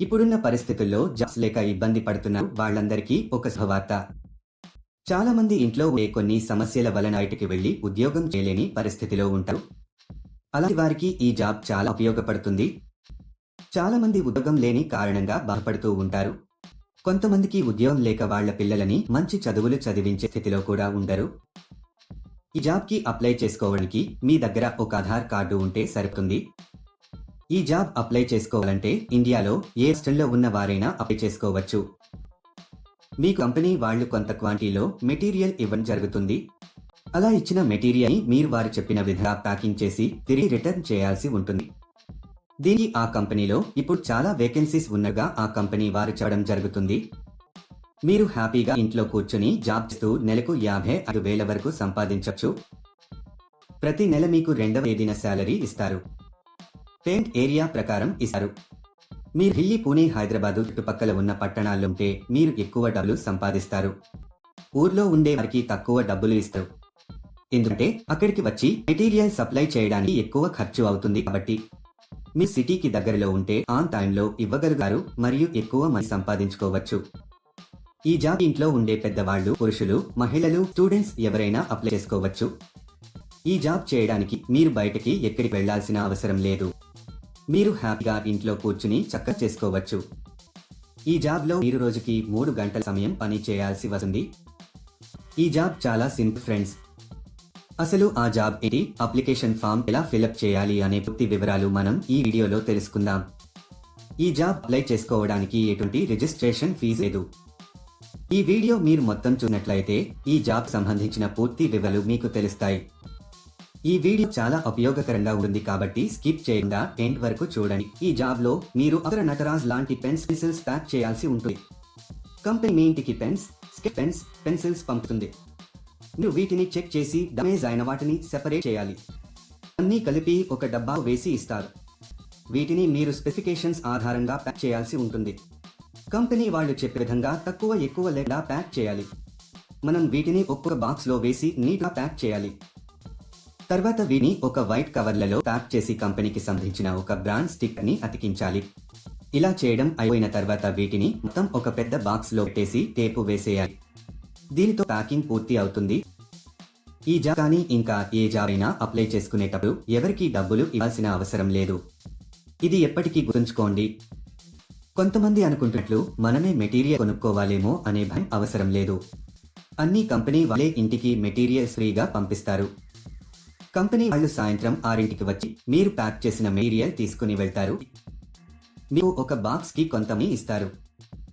ఇప్పుడున్న పరిస్థితుల్లో జాబ్స్ లేక ఇబ్బంది పడుతున్న వాళ్ళందరికీ ఒక శుభవార్త. చాలా మంది ఇంట్లో ఉండే కొన్ని సమస్యల వలన బయటికి వెళ్ళి ఉద్యోగం చేయలేని పరిస్థితిలో ఉంటారు. అలాంటి వారికి ఈ జాబ్ చాలా ఉపయోగపడుతుంది. చాలా మంది ఉద్యోగం లేని కారణంగా బాధపడుతూ ఉంటారు. కొంతమందికి ఉద్యోగం లేక వాళ్ళ పిల్లలని మంచి చదువులు చదివించే స్థితిలో కూడా ఉండరు. ఈ జాబ్కి అప్లై చేసుకోవడానికి మీ దగ్గర ఒక ఆధార్ కార్డు ఉంటే సరిపోతుంది. ఈ జాబ్ అప్లై చేసుకోవాలంటే ఇండియాలో ఏ స్టేట్లో ఉన్న వారైనా అప్లై చేసుకోవచ్చు. మీ కంపెనీ వాళ్ళు కొంత క్వాంటిటీలో మెటీరియల్ ఇవ్వడం జరుగుతుంది. అలా ఇచ్చిన మెటీరియల్ మీరు వారు చెప్పిన విధంగా ప్యాకింగ్ చేసి తిరిగి రిటర్న్ చేయాల్సి ఉంటుంది. దీనికి ఆ కంపెనీలో ఇప్పుడు చాలా వేకెన్సీస్ ఉన్నగా ఆ కంపెనీ వారు చెప్పడం జరుగుతుంది. మీరు హ్యాపీగా ఇంట్లో కూర్చుని జాబ్ చేస్తూ నెలకు యాభై ఐదు వేల వరకు సంపాదించవచ్చు. ప్రతి నెల మీకు రెండవ తేదీన శాలరీ ఇస్తారు. పెయింట్ ఏరియా ప్రకారం ఇస్తారు. మీరు ఢిల్లీ పూణే హైదరాబాదు చుట్టుపక్కల ఉన్న పట్టణాల్లో ఉంటే మీరు ఎక్కువ డబ్బులు సంపాదిస్తారు. ఊర్లో ఉండే వారికి తక్కువ డబ్బులు ఇస్తారు. ఎందుకంటే అక్కడికి వచ్చి మెటీరియల్ సప్లై చేయడానికి ఎక్కువ ఖర్చు అవుతుంది కాబట్టి. మీ సిటీకి దగ్గరలో ఉంటే ఆన్ టైంలో ఇవ్వగలుగుతారు మరియు ఎక్కువ మంది సంపాదించుకోవచ్చు. ఈ జాబ్ ఇంట్లో ఉండే పెద్దవాళ్ళు పురుషులు మహిళలు స్టూడెంట్స్ ఎవరైనా అప్లై చేసుకోవచ్చు. ఈ జాబ్ చేయడానికి మీరు బయటకి ఎక్కడికి వెళ్ళాల్సిన అవసరం లేదు. మీరు హ్యాపీగా ఇంట్లో కూర్చుని చక్క చేసుకోవచ్చు. ఈ జాబ్లో మీరు రోజుకి మూడు గంటల సమయం పని చేయాల్సి వస్తుంది. ఈ జాబ్ చాలా సింపుల్ ఫ్రెండ్స్. అసలు ఆ జాబ్ ఏంటి? అప్లికేషన్ ఫామ్ ఎలా ఫిలప్ చేయాలి అనే పూర్తి వివరాలు మనం ఈ వీడియోలో తెలుసుకుందాం. ఈ జాబ్ అప్లై చేసుకోవడానికి ఎటువంటి రిజిస్ట్రేషన్ ఫీజు లేదు. ఈ వీడియో మీరు మొత్తం చూసినట్లయితే ఈ జాబ్ సంబంధించిన పూర్తి వివరాలు మీకు తెలుస్తాయి. ఈ వీడియో చాలా ఉపయోగకరంగా ఉంది కాబట్టి స్కిప్ చేయకుండా ఎండ్ వరకు చూడండి. ఈ జాబ్లో మీరు అగ్ర నటరాజ్ లాంటి పెన్స్ పెన్సిల్స్ ప్యాక్ చేయాల్సి ఉంటుంది. కంపెనీ మీ ఇంటికి పెన్స్ స్కెచ్ పెన్స్ పెన్సిల్స్ పంపుతుంది. మీరు వీటిని చెక్ చేసి డ్యామేజ్ అయిన వాటిని సెపరేట్ చేయాలి. అన్నీ కలిపి ఒక డబ్బా వేసి ఇస్తారు. వీటిని మీరు స్పెసిఫికేషన్స్ ఆధారంగా ప్యాక్ చేయాల్సి ఉంటుంది. కంపెనీ వాళ్ళు చెప్పే విధంగా తక్కువ ఎక్కువ లేదా ప్యాక్ చేయాలి. మనం వీటిని ఒక్కొక్క బాక్స్లో వేసి నీట్గా ప్యాక్ చేయాలి. తర్వాత వీని ఒక వైట్ కవర్లలో ప్యాక్ చేసి కంపెనీకి సంబంధించిన ఒక బ్రాండ్ స్టిక్ని అతికించాలి. ఇలా చేయడం అయిపోయిన తర్వాత వీటిని మొత్తం ఒక పెద్ద బాక్స్లో పెట్టేసి టేపు వేసేయాలి. దీనితో ప్యాకింగ్ పూర్తి అవుతుంది. ఈ జాబ్ కానీ ఇంకా ఏ జాబ్ అయినా అప్లై చేసుకునేటప్పుడు ఎవరికి డబ్బులు ఇవ్వాల్సిన అవసరం లేదు. ఇది ఎప్పటికీ గుర్తుంచుకోండి. కొంతమంది అనుకుంటున్నట్లు మనమే మెటీరియల్ కొనుక్కోవాలేమో అనే భయం అవసరం లేదు. అన్ని కంపెనీ వాళ్ళే ఇంటికి మెటీరియల్స్ ఫ్రీగా పంపిస్తారు. కంపెనీ వాళ్ళు సాయంత్రం ఆరింటికి వచ్చి మీరు ప్యాక్ చేసిన మెటీరియల్ తీసుకుని వెళ్తారు. మీకు ఒక బాక్స్కి కొంత మనీ ఇస్తారు.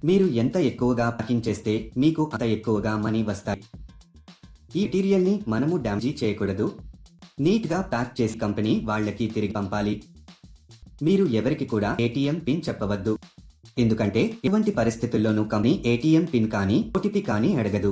మీరు ఎంత ఎక్కువగా ప్యాకింగ్ చేస్తే మీకు అంత ఎక్కువగా మనీ వస్తాయి. ఈ మెటీరియల్ని మనము డ్యామేజీ చేయకూడదు. నీట్గా ప్యాక్ చేసి కంపెనీ వాళ్ళకి తిరిగి పంపాలి. మీరు ఎవరికి కూడా ఏటీఎం పిన్ చెప్పవద్దు. ఎందుకంటే ఎటువంటి పరిస్థితుల్లోనూ కంపెనీ ఏటీఎం పిన్ కానీ ఓటీపీ కానీ అడగదు.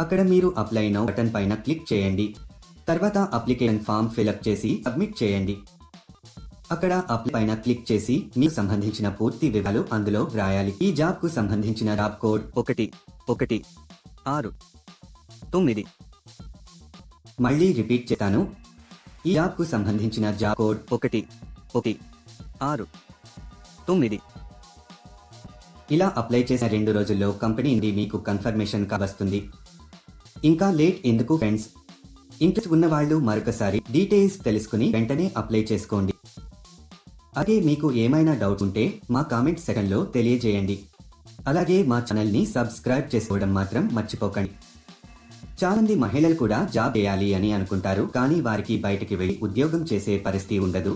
అక్కడ మీరు అప్లై నౌ బటన్ పైన క్లిక్ చేయండి. తర్వాత అప్లికేషన్ ఫామ్ ఫిలప్ చేసి సబ్మిట్ చేయండి. అక్కడ అప్లై పైన క్లిక్ చేసి మీకు సంబంధించిన పూర్తి వివరాలు అందులో వ్రాయాలి. ఈ జాబ్కు సంబంధించిన జాబ్ కోడ్ ఒకటి ఒకటి ఆరు తొమ్మిది. మళ్ళీ రిపీట్ చేస్తాను. ఈ జాబ్కు సంబంధించిన జాబ్ కోడ్ ఒకటి ఒకటి ఆరు తొమ్మిది. ఇలా అప్లై చేసిన రెండు రోజుల్లో కంపెనీ నుండి మీకు కన్ఫర్మేషన్ వస్తుంది. ఇంకా లేట్ ఎందుకు ఫ్రెండ్స్ ఇంట్రెస్ట్ ఉన్న వాళ్ళు మరొకసారి డీటెయిల్స్ తెలుసుకుని వెంటనే అప్లై చేసుకోండి. అలాగే మీకు ఏమైనా డౌట్ ఉంటే మా కామెంట్ సెక్షన్లో తెలియజేయండి. అలాగే మా ఛానల్ని సబ్స్క్రైబ్ చేసుకోవడం మాత్రం మర్చిపోకండి. చాలా మంది మహిళలు కూడా జాబ్ చేయాలి అని అనుకుంటారు కానీ వారికి బయటికి వెళ్ళి ఉద్యోగం చేసే పరిస్థితి ఉండదు.